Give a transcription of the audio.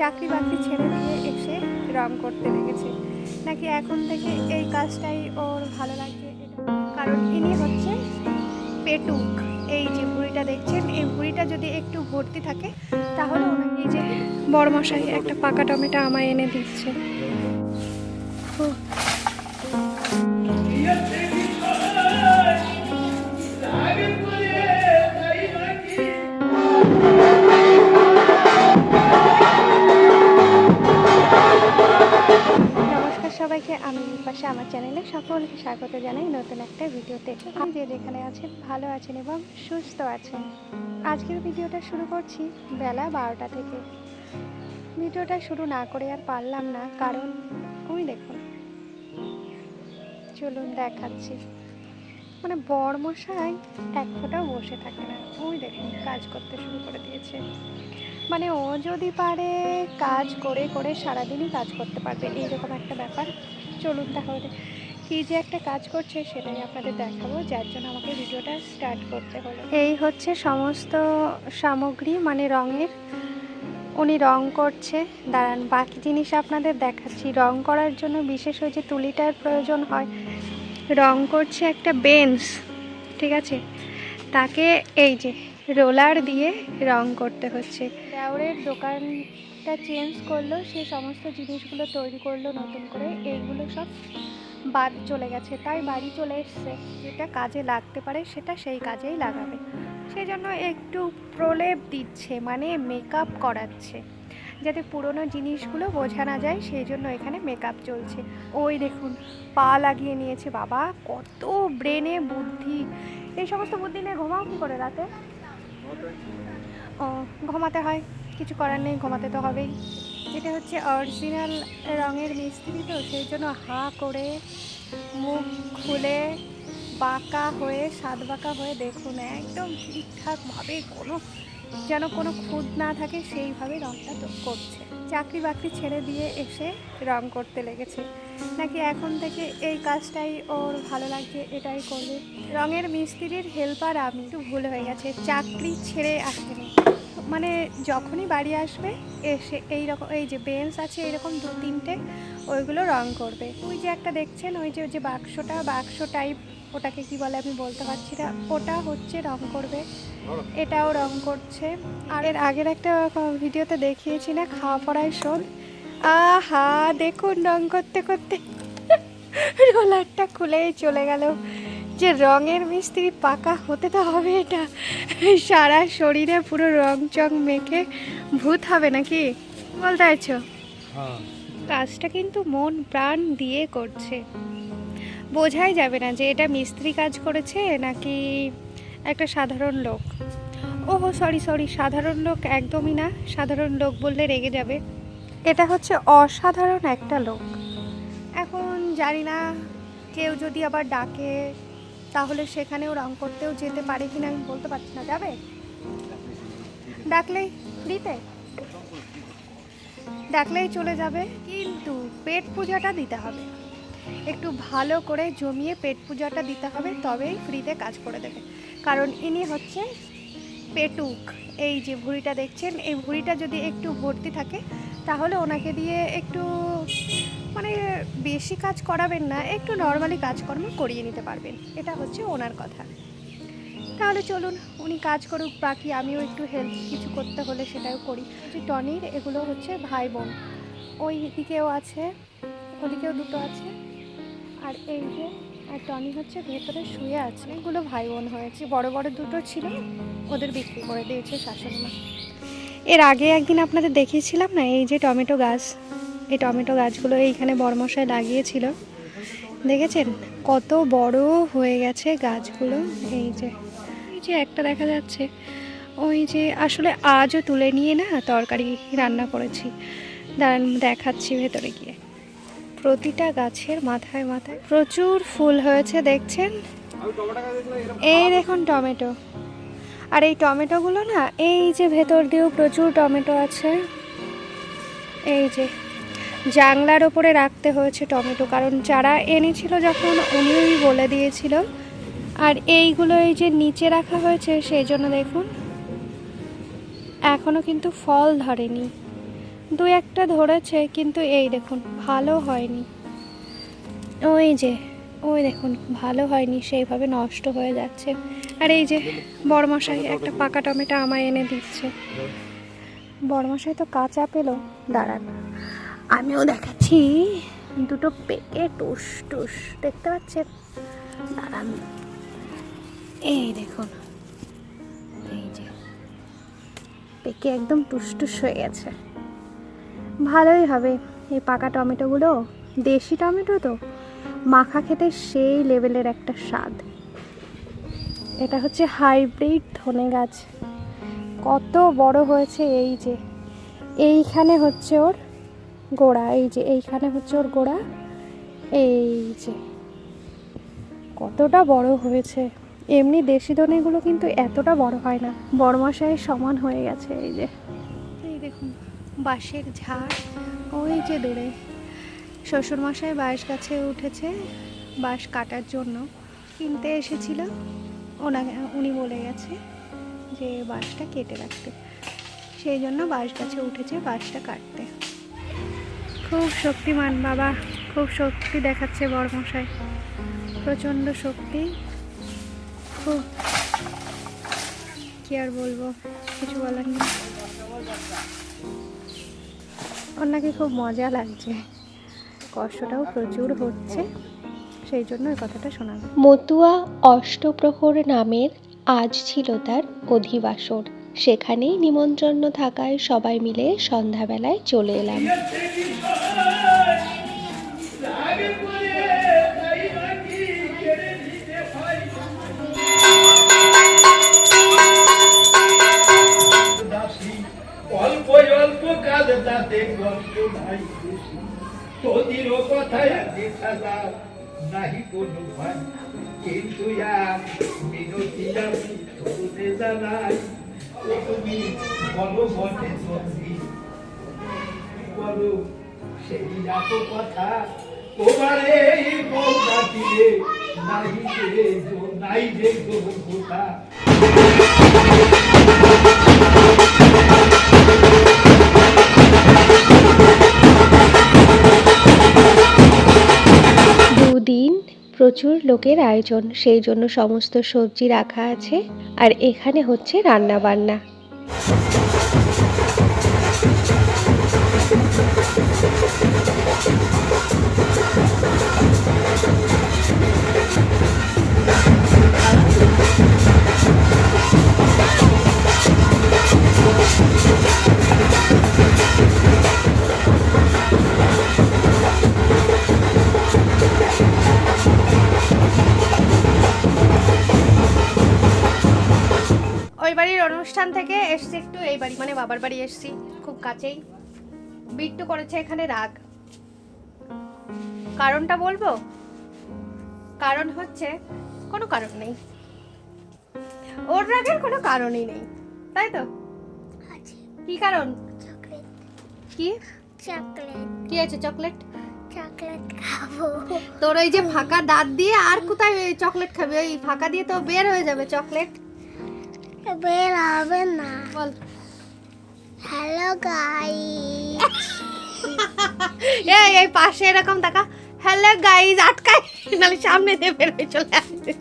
চাকরি বাকরি ছেড়ে দিয়ে এসে রং করতে লেগেছে। নাকি এখন থেকে এই কাজটাই ওর ভালো লাগে কারণ ইনি হচ্ছে পেটুক। এই যে ভুঁড়িটা দেখছেন, এই ভুঁড়িটা যদি একটু ভর্তি থাকে, তাহলে ওনাকে এই যে বড়মশাই একটা পাকা টমেটো আমায় এনে দিচ্ছে। নতুন একটা ভিডিওতে আমি যে যেখানে আছেন, ভালো আছেন এবং সুস্থ আছেন। আজকের ভিডিওটা শুরু করছি বেলা বারোটা থেকে। ভিডিওটা শুরু না করে আর পারলাম না, কারণ ওই দেখুন। চলুন দেখাচ্ছি। মানে বরমশাই এক ফোঁটাও বসে থাকে না। ওই দেখুন, কাজ করতে শুরু করে দিয়েছে। মানে ও যদি পারে কাজ করে করে সারাদিনই কাজ করতে পারবে, এইরকম একটা ব্যাপার। চলুন তাহলে। কী যে একটা কাজ করছে সেটাই আপনাদের দেখাবো যার জন্য আমাকে ভিডিওটা স্টার্ট করতে হলো এই হচ্ছে সমস্ত সামগ্রী মানে রঙের। উনি রং করছে। দাঁড়ান বাকি জিনিস আপনাদের দেখাচ্ছি। রং করার জন্য বিশেষ ওই যে তুলিটার প্রয়োজন হয়। রং করছে একটা বেঞ্চ ঠিক আছে? তাকে এই যে রোলার দিয়ে রং করতে হচ্ছে। দেওরের দোকানটা চেঞ্জ করল সে সমস্ত জিনিসগুলো তৈরি করল নতুন করে। এইগুলো সব বাদ চলে গেছে, তাই বাড়ি চলে এসছে। যেটা কাজে লাগতে পারে সেটা সেই কাজেই লাগাবে। সেই জন্য একটু প্রলেপ দিচ্ছে মানে মেকআপ করাচ্ছে। যাতে পুরনো জিনিসগুলো বোঝা না যায় সেই জন্য এখানে মেকআপ চলছে। ওই দেখুন, পা লাগিয়ে নিয়েছে বাবা, কত ব্রেনে বুদ্ধি। এই সমস্ত বুদ্ধি নিয়ে ঘুমাও কি করে রাতে? ও, ঘুমাতে হয়, কিছু করার নেই, ঘুমাতে তো হবেই। এটা হচ্ছে অরিজিনাল রঙের মিস্ত্রি তো সেই জন্য হা করে মুখ খুলে বাঁকা হয়ে সাত বাঁকা হয়ে দেখুন, একদম ঠিকঠাকভাবে কোনো, যেন কোনো খুঁত না থাকে, সেইভাবে রঙটা তো করছে। চাকরি বাকরি ছেড়ে দিয়ে এসে রং করতে লেগেছে। নাকি এখন থেকে এই কাজটাই ওর ভালো লাগছে, এটাই করবে। রঙের মিস্ত্রির হেল্পার আমি, একটু ভুল হয়ে গেছে, চাকরি ছেড়ে আসেনি। মানে যখনই বাড়ি আসবে, এসে এই রকম, এই যে বেঞ্চ আছে এরকম দু তিনটে, ওইগুলো রং করবে। ওই যে একটা দেখছেন, ওই যে ওই যে বাক্সটা, বাক্স টাইপ ওটাকে কি বলে আমি বলতে পারছি না। ওটা হচ্ছে রং করবে। এটাও রং করছে। আর এর আগের একটা ভিডিওতে দেখিয়েছি না, খাওয়া পড়ায় শোধ আহা, দেখুন রং করতে করতে। রোলারটা খুলেই চলে গেল। যে রঙের মিস্ত্রি পাকা হতে তো হবে এটা। সারা শরীরে পুরো রং চং মেখে ভূত হবে নাকি? বলতে চাইছো? হ্যাঁ। কাজটা কিন্তু মন প্রাণ দিয়ে করছে। বোঝাই যাবে না যে এটা মিস্ত্রি কাজ করেছে নাকি একটা সাধারণ লোক। ওহো সরি সরি সাধারণ লোক একদমই না। সাধারণ লোক বললে রেগে যাবে। এটা হচ্ছে অসাধারণ একটা লোক। এখন জানি না কেউ যদি আবার ডাকে তাহলে সেখানেও রং করতেও যেতে পারে কিনা আমি বলতে পারছি না। যাবে? ডাকলেই ফ্রিতে ডাকলেই চলে যাবে। কিন্তু পেট পূজাটা দিতে হবে। একটু ভালো করে জমিয়ে পেট পূজাটা দিতে হবে, তবেই ফ্রিতে কাজ করে দেবে। কারণ ইনি হচ্ছে পেটুক। এই যে ভুঁড়িটা দেখছেন, এই ভুঁড়িটা যদি একটু ভর্তি থাকে, তাহলে ওনাকে দিয়ে একটু মানে বেশি কাজ করাবেন না, একটু নর্মালি কাজকর্ম করিয়ে নিতে পারবেন। এটা হচ্ছে ওনার কথা। তাহলে চলুন, উনি কাজ করুক, বাকি আমিও একটু হেল্প কিছু করতে হলে সেটাও করি। যে টনির, এগুলো হচ্ছে ভাই বোন ওই দিকেও আছে, ওদিকেও দুটো আছে। আর এই যে, আর টনি হচ্ছে ভেতরে শুয়ে আছে। এগুলো ভাই বোন হয়েছে। বড় বড় দুটো ছিল, ওদের বিক্রি করে দিয়েছে শাশুড়ি মা। এর আগে একদিন আপনাদের দেখিয়েছিলাম না, এই যে টমেটো গাছ? এই টমেটো গাছগুলো এইখানে বড়মশাই লাগিয়েছিল। দেখেছেন? কত বড় হয়ে গেছে গাছগুলো। এই যে এই যে একটা দেখা যাচ্ছে। ওই যে আসলে আজও তুলে নিয়ে না তরকারি রান্না করেছি। দাঁড়ান, দেখাচ্ছি ভেতরে গিয়ে। প্রতিটা গাছের মাথায় মাথায় প্রচুর ফুল হয়েছে, দেখছেন? এই দেখুন টমেটো। আর এই টমেটোগুলো না, এই যে ভেতর দিয়েও প্রচুর টমেটো আছে। এই যে জাংলার ওপরে রাখতে হয়েছে টমেটো, কারণ যারা এনেছিল যখন উনিই বলে দিয়েছিল। আর এইগুলো এই যে নিচে রাখা হয়েছে, সেই জন্য দেখুন এখনও কিন্তু ফল ধরেনি। দু একটা ধরেছে, কিন্তু এই দেখুন, ভালো হয়নি। ওই যে, ওই দেখুন, ভালো হয়নি, সেইভাবে নষ্ট হয়ে যাচ্ছে। আর এই যে বড়মশাই, একটা পাকা টমেটো আমায় এনে দিচ্ছে। বড়মশাই তো কাঁচা পেল, দাঁড়ান। আমিও দেখাচ্ছি। দুটো পেকে টুস টুস, দেখতে পাচ্ছেন? দাঁড়ান। এই দেখুন। এই যে। পেকে একদম টুসটুস হয়ে গেছে। ভালোই হবে এই পাকা টমেটোগুলো। দেশি টমেটো তো। মাখা খেতে সেই লেভেলের একটা স্বাদ। এটা হচ্ছে হাইব্রিড ধনে গাছ। কত বড় হয়েছে এই যে। এইখানে হচ্ছে ওর গোড়া, এই যে এইখানে হচ্ছে ওর গোড়া, এই যে। কতটা বড় হয়েছে। এমনি দেশি ধনেগুলো কিন্তু এতটা বড় হয় না। বড় মশাই সমান হয়ে গেছে, এই যে। এই দেখুন, বাঁশের ঝাড়, ওই যে দূরে। শ্বশুরমশাই বাঁশ গাছে উঠেছে, বাঁশ কাটার জন্য। কিনতে এসেছিল ওনাকে উনি বলে গেছে যে বাঁশটা কেটে রাখতে। সেই জন্য বাঁশ গাছে উঠেছে, বাঁশটা কাটতে। খুব শক্তিমান বাবা, খুব শক্তি দেখাচ্ছে বড়মশাই। প্রচণ্ড শক্তি। খুব। কি আর বলব, কিছু বলার নেই। ওর নাকি খুব মজা লাগছে। কষ্টটাও প্রচুর হচ্ছে। সেই জন্য ওই কথাটা শোনাবে মতুয়া অষ্টপ্রহর নামের আজ ছিল তার অধিবাসর। সেখানেই নিমন্ত্রণ থাকায় সবাই মিলে সন্ধ্যাবেলায় চলে এলাম। কথা তোমার নাই যে নাই যে কথা। প্রচুর লোকের আয়োজন সেই জন্য সমস্ত সবজি রাখা আছে। আর এখানে হচ্ছে রান্না বান্না বাবার বাড়ি এসছি খুব কাছেই। বিট্টু করেছে এখানে রাগ। কারণটা বলব? কারণ হচ্ছে কোনো কারণ নেই। ওর রাগের কোনো কারণই নেই তাই তো? কি কারণ? চকলেট। কি? চকলেট। কি আছে চকলেট? চকলেট খাব। তোর ওই যে ফাঁকা দাঁত দিয়ে আর কোথায় চকলেট খাবি? ওই ফাঁকা দিয়ে তো বের হয়ে যাবে চকলেট। বের হবে না। বল। হ্যালো গাইজ এই এই পাশে এরকম দেখা। হ্যালো গাইজ আটকাই। নালে সামনে দিয়ে বেরোয় চলে আসবে।